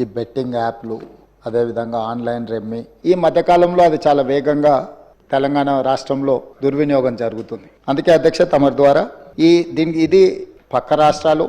ఈ బెట్టింగ్ యాప్లు అదేవిధంగా ఆన్లైన్ రెమ్మి ఈ మధ్యకాలంలో అది చాలా వేగంగా తెలంగాణ రాష్ట్రంలో దుర్వినియోగం జరుగుతుంది. అందుకే అధ్యక్ష తమరి ద్వారా ఈ దీనికి ఇది పక్క రాష్ట్రాలు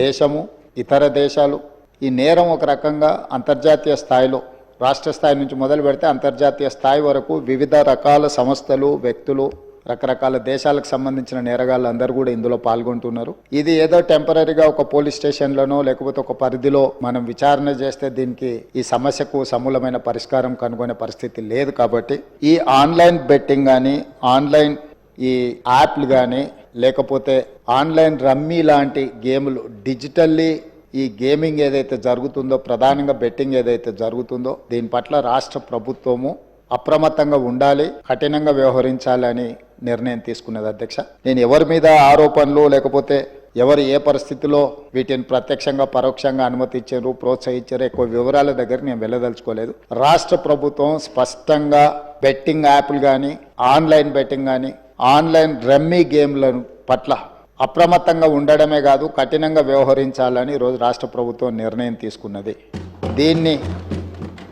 దేశము ఇతర దేశాలు ఈ నేరం ఒక రకంగా అంతర్జాతీయ స్థాయిలో రాష్ట్ర స్థాయి నుంచి మొదలు పెడితే అంతర్జాతీయ స్థాయి వరకు వివిధ రకాల సంస్థలు వ్యక్తులు రకరకాల దేశాలకు సంబంధించిన నేరగాళ్ళు అందరూ కూడా ఇందులో పాల్గొంటున్నారు. ఇది ఏదో టెంపరీగా ఒక పోలీస్ స్టేషన్లోనో లేకపోతే ఒక పరిధిలో మనం విచారణ చేస్తే దీనికి ఈ సమస్యకు సమూలమైన పరిష్కారం కనుగొనే పరిస్థితి లేదు కాబట్టి ఈ ఆన్లైన్ బెట్టింగ్ కానీ ఆన్లైన్ ఈ యాప్లు కానీ లేకపోతే ఆన్లైన్ రమ్మీ లాంటి గేములు డిజిటల్లీ ఈ గేమింగ్ ఏదైతే జరుగుతుందో ప్రధానంగా బెట్టింగ్ ఏదైతే జరుగుతుందో దీని పట్ల రాష్ట్ర ప్రభుత్వము అప్రమత్తంగా ఉండాలి కఠినంగా వ్యవహరించాలని నిర్ణయం తీసుకున్నది అధ్యక్ష. నేను ఎవరి మీద ఆరోపణలు లేకపోతే ఎవరు ఏ పరిస్థితిలో వీటిని ప్రత్యక్షంగా పరోక్షంగా అనుమతించారు ప్రోత్సహించారు ఎక్కువ వివరాల దగ్గర నేను వెళ్ళదలుచుకోలేదు. రాష్ట్ర ప్రభుత్వం స్పష్టంగా బెట్టింగ్ యాప్లు కానీ ఆన్లైన్ బెట్టింగ్ కానీ ఆన్లైన్ రమ్మీ గేమ్ల పట్ల అప్రమత్తంగా ఉండడమే కాదు కఠినంగా వ్యవహరించాలని ఈరోజు రాష్ట్ర ప్రభుత్వం నిర్ణయం తీసుకున్నది. దీన్ని